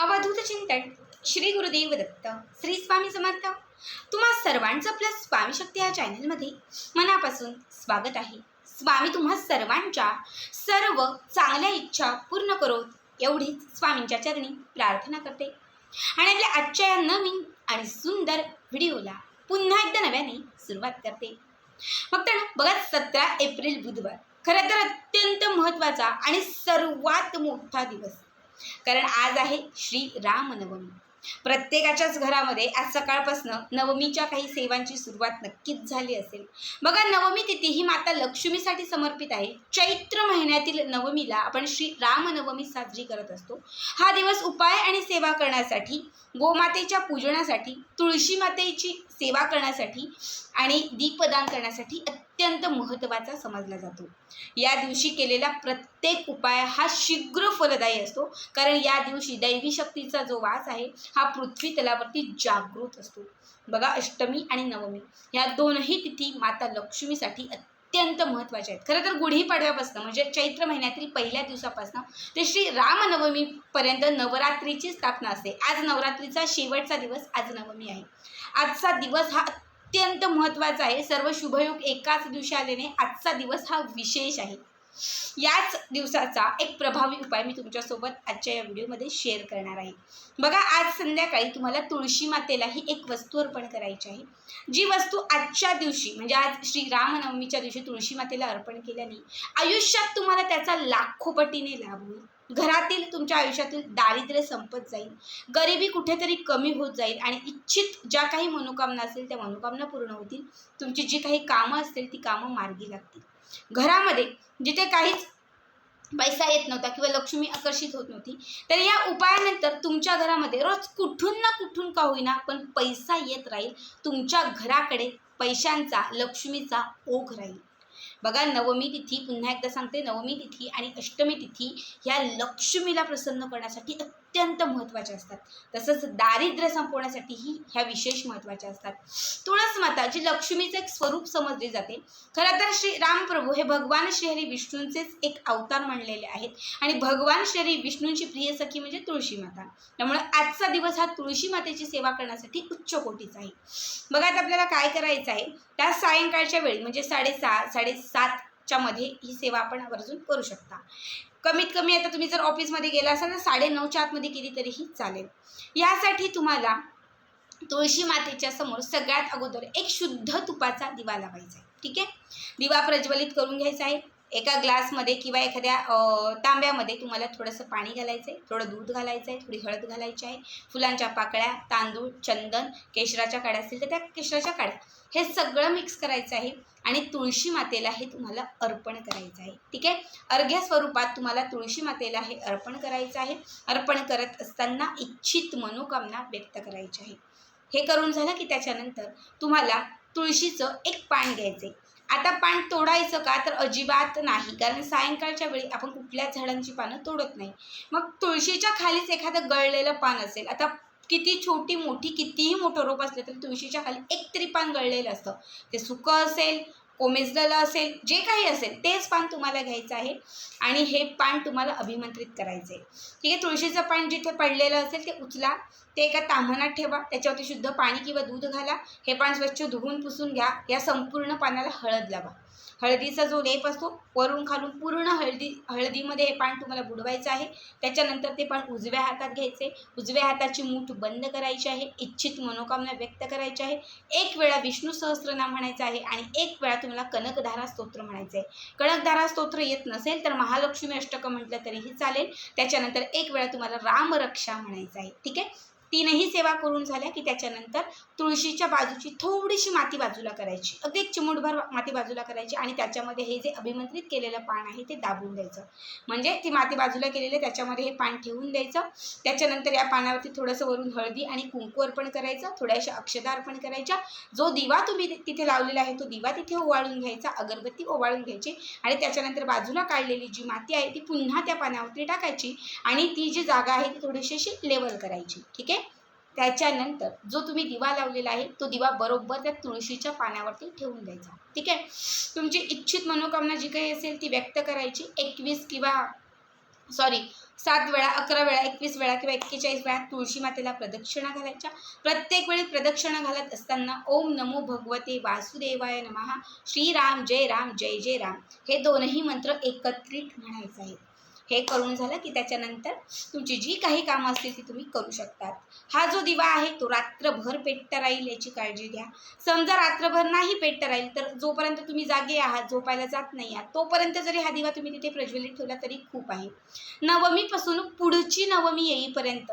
अवधूत चिंतन श्री गुरुदेव दत्त श्री स्वामी समर्थ. तुम्हा सर्वांचं आपल्या स्वामी शक्ती या चॅनलमध्ये मनापासून स्वागत आहे. स्वामी तुम्हा सर्वांच्या सर्व चांगल्या इच्छा पूर्ण करोत एवढीच स्वामींच्या चरणी प्रार्थना करते. आणि आपल्या आजच्या या नवीन आणि सुंदर व्हिडिओला पुन्हा एकदा नव्याने सुरुवात करते. मग तर बघा सतरा एप्रिल बुधवार. खरं तर अत्यंत महत्त्वाचा आणि सर्वात मोठा दिवस. कारण आज आहे श्री रामनवमी प्रत्येकाच्याच घरामध्ये आज सकाळपासून नवमीच्या काही सेवांची सुरुवात नक्कीच झाली असेल. बघा नवमी तिथी ही माता लक्ष्मीसाठी समर्पित आहे. चैत्र महिन्यातील नवमीला आपण श्री रामनवमी साजरी करत असतो. हा दिवस उपाय आणि सेवा करण्यासाठी गोमातेच्या पूजनासाठी तुळशी मातेची सेवा करण्यासाठी आणि दीपदान करण्यासाठी अत्यंत महत्त्वाचा समजला जातो. या दिवशी केलेला प्रत्येक उपाय हा शीघ्र फलदायी असतो. कारण या दिवशी दैवी शक्तीचा जो वास आहे हा पृथ्वी तलावरती जागृत असतो. बघा अष्टमी आणि नवमी या दोनही तिथी माता लक्ष्मीसाठी अत्यंत महत्त्वाच्या आहेत. खरं तर गुढीपाडव्यापासून म्हणजे चैत्र महिन्यातील पहिल्या दिवसापासून ते श्री रामनवमीपर्यंत नवरात्रीची स्थापना असते. आज नवरात्रीचा शेवटचा दिवस आज नवमी आहे. आजचा दिवस हा अत्यंत महत्त्वाचा आहे. सर्व शुभयोग एकाच दिवशी आल्याने आजचा दिवस हा विशेष आहे. याच दिवसाचा एक प्रभावी उपाय मी तुमच्यासोबत आजच्या या व्हिडिओमध्ये शेअर करणार आहे. बघा आज संध्याकाळी तुम्हाला तुळशी मातेलाही एक वस्तू अर्पण करायची आहे. जी वस्तू आजच्या दिवशी म्हणजे आज श्री रामनवमीच्या दिवशी तुळशी मातेला अर्पण केल्याने आयुष्यात तुम्हाला त्याचा लाखो पटीने लाभ होईल. घरातील तुमच्या आयुष्यातील दारिद्र्य संपत जाईल. गरिबी कुठेतरी कमी होत जाईल आणि इच्छित ज्या काही मनोकामना असतील त्या मनोकामना पूर्ण होतील. तुमची जी काही कामं असतील ती कामं मार्गी लागतील. घरामध्ये जिथे काहीच पैसा येत नव्हता किंवा लक्ष्मी आकर्षित होत नव्हती तर या उपायानंतर तुमच्या घरामध्ये रोज कुठून ना कुठून का होईना पण पैसा येत राहील. तुमच्या घराकडे पैशांचा लक्ष्मीचा ओघ राहील. बघा नवमी तिथी पुन्हा एकदा सांगते नवमी तिथी आणि अष्टमी तिथी ह्या लक्ष्मीला प्रसन्न करण्यासाठी अत्यंत महत्त्वाच्या असतात. तसंच दारिद्र्य संपवण्यासाठीही ह्या विशेष महत्त्वाच्या असतात. तुळस माता जी लक्ष्मीचं एक स्वरूप समजले जाते खरं तर श्री रामप्रभू हे भगवान श्रीहरी विष्णूंचेच एक अवतार मानलेले आहेत. आणि भगवान श्रीहरी विष्णूंची प्रिय सखी म्हणजे तुळशी माता. त्यामुळे आजचा दिवस हा तुळशी मातेची सेवा करण्यासाठी उच्च कोटीचा आहे. बघा आता आपल्याला काय करायचं आहे? त्या सायंकाळच्या वेळी म्हणजे साडेसहा साडेसातच्या मध्ये ही सेवा आपण आवर्जून करू शकता. कमीत कमी आता तुम्ही जर ऑफिसमध्ये गेला असाल तर साडेनऊच्या आतमध्ये केली तरीही चालेल. यासाठी तुम्हाला तुळशी मातेच्या समोर सगळ्यात अगोदर एक शुद्ध तुपाचा दिवा लावायचा आहे. ठीक आहे? दिवा प्रज्वलित करून घ्यायचा आहे. एका ग्लासमध्ये किंवा एखाद्या तांब्यामध्ये तुम्हाला थोडंसं पाणी घालायचं आहे थोडं दूध घालायचं आहे थोडी हळद घालायची आहे. फुलांच्या पाकळ्या तांदूळ चंदन केशराच्या काड्या असतील तर त्या केशराच्या काड्या. हे सगळं मिक्स करायचं आहे. आणि तुळशी मातेला हे तुम्हाला अर्पण करायचं आहे. ठीक आहे? अर्घ्य स्वरूपात तुम्हाला तुळशी मातेला हे अर्पण करायचं आहे. अर्पण करत असताना इच्छित मनोकामना व्यक्त करायची आहे. हे करून झालं की त्याच्यानंतर तुम्हाला तुळशीचं एक पान घ्यायचं आहे. आता पान तोडायचं का तर अजिबात नाही. कारण सायंकाळच्या वेळी आपण कुठल्याच झाडांची पानं तोडत नाही. मग तुळशीच्या खालीच एखादं गळलेलं पान असेल आता किती छोटी मोठी कितीही मोठं रोप असलं तरी तुळशीच्या खाली एक तरी पान गळलेलं असतं. ते सुकं असेल कोमेजलेलं असेल जे काही असेल तेच पान तुम्हाला घ्यायचं आहे. आणि हे पान तुम्हाला अभिमंत्रित करायचं आहे ठीक आहे तुळशीचं पान जिथे पडलेलं असेल ते उचला ते एका तांबणात ठेवा त्याच्यावरती शुद्ध पाणी किंवा दूध घाला हे पान स्वच्छ धुवून पुसून घ्या या संपूर्ण पानाला हळद लावा. हळदीचा जो लेप असतो वरून खालून पूर्ण हळदी हळदीमध्ये हे पान तुम्हाला बुडवायचं आहे. त्याच्यानंतर ते पान उजव्या हातात घ्यायचे. उजव्या हाताची मूठ बंद करायची आहे. इच्छित मनोकामना व्यक्त करायची आहे. एक वेळा विष्णू सहस्रनाम म्हणायचं आहे आणि एक वेळा तुम्हाला कनकधारा स्तोत्र म्हणायचं आहे. कनकधारा स्तोत्र येत नसेल तर महालक्ष्मी अष्टकं म्हटलं तरीही चालेल. त्याच्यानंतर एक वेळा तुम्हाला रामरक्षा म्हणायचं आहे. ठीक आहे? तीनही सेवा करून झाल्या की त्याच्यानंतर तुळशीच्या बाजूची थोडीशी माती बाजूला करायची. अगदी एक चिमूटभर माती बाजूला करायची आणि त्याच्यामध्ये हे जे अभिमंत्रित केलेलं पान आहे ते दाबून द्यायचं. म्हणजे ती माती बाजूला केलेली त्याच्यामध्ये हे पान ठेवून द्यायचं. त्याच्यानंतर या पानावरती थोडंसं वरून हळदी आणि कुंकू अर्पण करायचं. थोड्याशा अक्षदा अर्पण करायच्या. जो दिवा तुम्ही तिथे लावलेला आहे तो दिवा तिथे ओवाळून घ्यायचा अगरबत्ती ओवाळून घ्यायची आणि त्याच्यानंतर बाजूला काढलेली जी माती आहे ती पुन्हा त्या पानावरती टाकायची आणि ती जी जागा आहे ती थोडीशी अशी लेवल करायची. ठीक आहे? त्याच्यानंतर जो तुम्ही दिवा लावलेला आहे तो दिवा बरोबर त्या तुळशीच्या पानावरती ठेवून द्यायचा. ठीक आहे? तुमची इच्छित मनोकामना जी काही असेल ती व्यक्त करायची. एकवीस किंवा सॉरी सात वेळा अकरा वेळा एकवीस वेळा किंवा एक्केचाळीस वेळा तुळशी मातेला प्रदक्षिणा घालायच्या. प्रत्येक वेळी प्रदक्षिणा घालत असताना ओम नमो भगवते वासुदेवाय नमः. श्रीराम जय राम जय जय राम. हे दोनही मंत्र एकत्रित म्हणायचे आहेत. हे करून झालं की त्याच्यानंतर तुमची जी काही कामं असतील ती तुम्ही करू शकतात. हा जो दिवा आहे तो रात्रभर पेटता राहील याची काळजी घ्या. समजा रात्रभर नाही पेटता राहील तर जोपर्यंत तुम्ही जागे आहात झोपायला जात नाही आहात तोपर्यंत जरी हा दिवा तुम्ही तिथे प्रज्वलित ठेवला तरी खूप आहे. नवमीपासून पुढची नवमी येईपर्यंत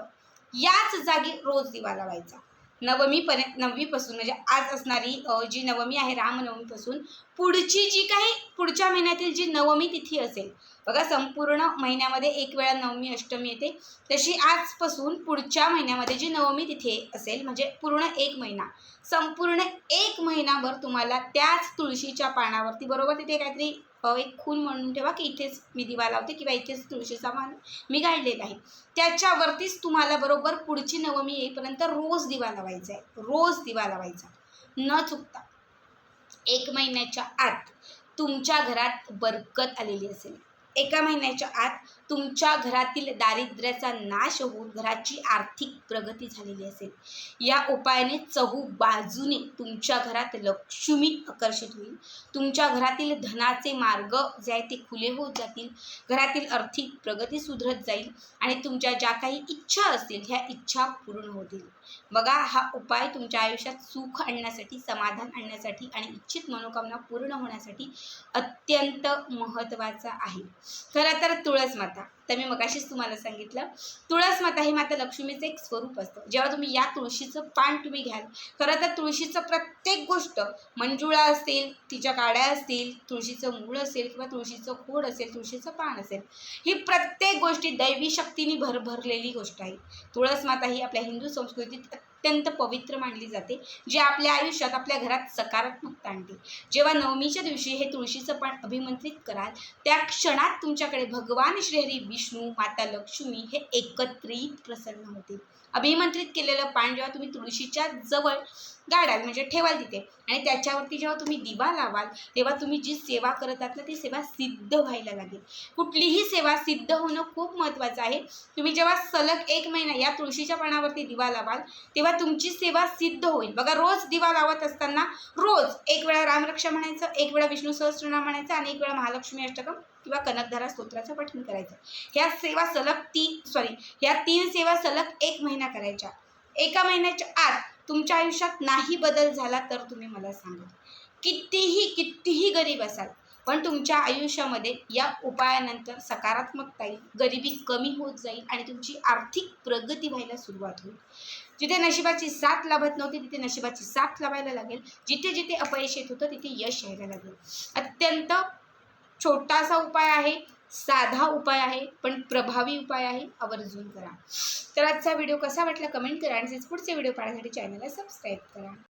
याच जागी रोज दिवा लावायचा. नवमीपर्यंत नववीपासून म्हणजे आज असणारी जी नवमी आहे रामनवमीपासून पुढची जी काही पुढच्या महिन्यातील जी नवमी तिथी असेल बघा संपूर्ण महिन्यामध्ये एक वेळा नवमी अष्टमी येते. तशी आजपासून पुढच्या महिन्यामध्ये जी नवमी तिथे असेल म्हणजे पूर्ण एक महिना. संपूर्ण एक महिनाभर तुम्हाला त्याच तुळशीच्या पानावरती बरोबर तिथे काहीतरी एक खून म्हणून ठेवा की इथेच मी दिवा लावते किंवा इथेच तुळशीचा मान मी गाडलेला आहे. त्याच्यावरतीच तुम्हाला बरोबर पुढची नवमी येईपर्यंत रोज दिवा लावायचा आहे. रोज दिवा लावायचा. न चुकता एक महिन्याच्या आत तुमच्या घरात बरकत आलेली असेल. एका महिन्याच्या आत तुमच्या घरातील दारिद्र्याचा नाश होऊन घराची आर्थिक प्रगती झालेली असेल. या उपायाने चहू बाजूने तुमच्या घरात लक्ष्मी आकर्षित होईल. तुमच्या घरातील धनाचे मार्ग जे आहे ते खुले होत जातील. घरातील आर्थिक प्रगती सुधरत जाईल आणि तुमच्या ज्या काही इच्छा असतील ह्या इच्छा पूर्ण होतील बघा हा उपाय तुमच्या आयुष्यात सुख आणण्यासाठी समाधान आणण्यासाठी आणि इच्छित मनोकामना पूर्ण होण्यासाठी अत्यंत महत्त्वाचा आहे. खरं तर तुळस माता तर मी मगाशीच तुम्हाला सांगितलं तुळस माता हे माता लक्ष्मीचं एक स्वरूप असतं. जेव्हा तुम्ही या तुळशीचं पान तुम्ही घ्याल खरं तर तुळशीचं प्रत्येक गोष्ट मंजुळा असेल तिच्या काड्या असतील तुळशीचं मूळ असेल किंवा तुळशीचं खोड असेल तुळशीचं पान असेल ही प्रत्येक गोष्टी दैवी शक्तीने भरभरलेली गोष्ट आहे. तुळस माता ही आपल्या हिंदू संस्कृतीत अत्यंत पवित्र मानली जाते जी आपल्या आयुष्यात आपल्या घरात सकारात्मकता आणते. जेव्हा नवमीच्या दिवशी हे तुळशीचं पान अभिमंत्रित कराल त्या क्षणात तुमच्याकडे भगवान श्रीहरी विष्णू माता लक्ष्मी हे एकत्रित प्रसन्न होते. अभिमंत्रित केलेलं पान जेव्हा तुम्ही तुळशीच्या जवळ गाडाल म्हणजे ठेवाल तिथे आणि त्याच्यावरती जेव्हा तुम्ही दिवा लावाल तेव्हा तुम्ही जी सेवा करत आहात ना ती सेवा सिद्ध व्हायला लागेल. कुठलीही सेवा सिद्ध होणं खूप महत्त्वाचं आहे. तुम्ही जेव्हा सलग एक महिना या तुळशीच्या पानावरती दिवा लावाल तेव्हा तुमची सेवा सिद्ध होईल. बघा रोज दिवा लावत असताना रोज एक वेळा रामरक्षा म्हणायचं एक वेळा विष्णू सहस्रनाम म्हणायचं आणि एक वेळा महालक्ष्मी अष्टकम किंवा कनकधारा स्तोत्राचं पठण करायचं. ह्या सेवा सलग ती सॉरी ह्या तीन सेवा सलग एक महिना करायच्या. एका महिन्याच्या आत तुमच्या आयुष्यात नाही बदल झाला तर तुम्ही मला सांगा. कितीही कितीही गरीब असाल पण तुमच्या आयुष्यामध्ये या उपायानंतर सकारात्मकता येईल गरिबी कमी होत जाईल आणि तुमची आर्थिक प्रगती व्हायला सुरुवात होईल. जिथे नशिबाची साथ लाभत नव्हती तिथे नशिबाची साथ लावायला लागेल. जिथे जिथे अपयश येत होतं तिथे यश यायला लागेल. अत्यंत छोटासा उपाय आहे साधा उपाय आहे पण प्रभावी उपाय आहे आवर्जून करा. तर आजचा व्हिडिओ कसा वाटला कमेंट करा आणि पुढचे व्हिडिओ पाहण्यासाठी चॅनलला सबस्क्राईब करा.